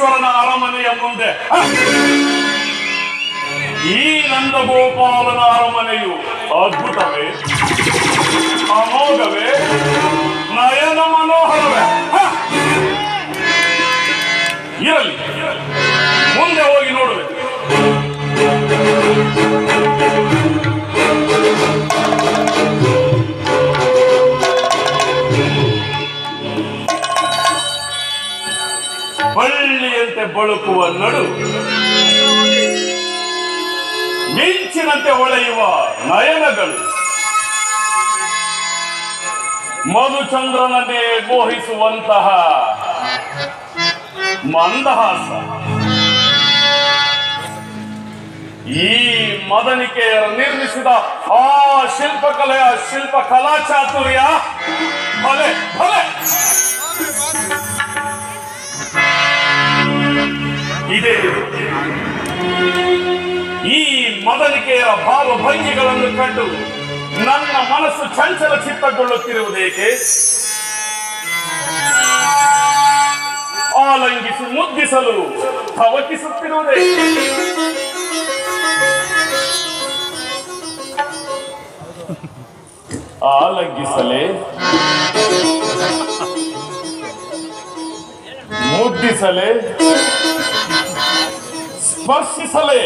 ಪರಮೇಶ್ವರನ ಅರಮನೆಯ ಮುಂದೆ! ಈ ನಂದಗೋಪಾಲನ ಅರಮನೆಯು ಅದ್ಭುತವೇ ಅಮೋಘವೇ ಬಳ್ಳಿಯಂತೆ ಬಳುಕುವ ನಡು ಮಿಂಚಿನಂತೆ ಹೊಳೆಯುವ ನಯನಗಳು. ಮಧುಚಂದ್ರನನ್ನೇ ಮೋಹಿಸುವಂತಹ ಮಂದಹಾಸ. ಈ ಮದನಿಕೆಯರು ನಿರ್ಮಿಸಿದ ಆ ಶಿಲ್ಪಕಲೆಯ ಶಿಲ್ಪ ಕಲಾ ಚಾತುರ್ಯ, ಭಲೆ ಭಲೆ. ಇದೇ. ಈ ಮೊದಲಿಕೆಯ ಭಾವಭಂಗಿಗಳನ್ನು ಕಂಡು ನನ್ನ ಮನಸ್ಸು ಚಂಚಲ ಚಿತ್ತಗೊಳ್ಳುತ್ತಿರುವುದೇಕೆ ಆಲಂಗಿಸಿ ಮುದ್ದಿಸಲು ತವಕಿಸುತ್ತಿರುವುದೇಕೆ ಆಲಂಗಿಸಲೇ? বুদ্ধি ছেলে স্পর্শী ছেলে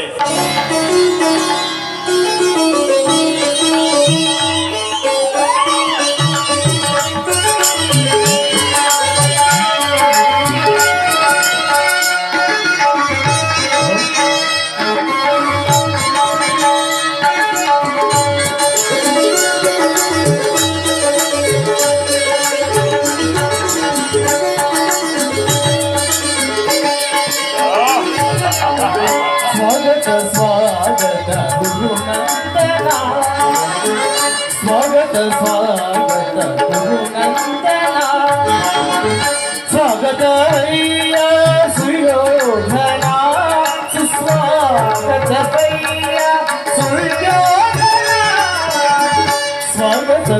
గుణందనా స్వాగత స్వాగత గుణందనా స్వాగత స్వాగత స్వాగత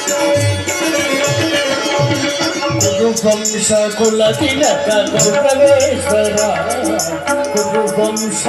ಗುರುನಂದನ ಕುರುವಂಶ ಕುಲ ತಿಲಕ ಗೌರವೇಶ್ವರ ಕುರುವಂಶ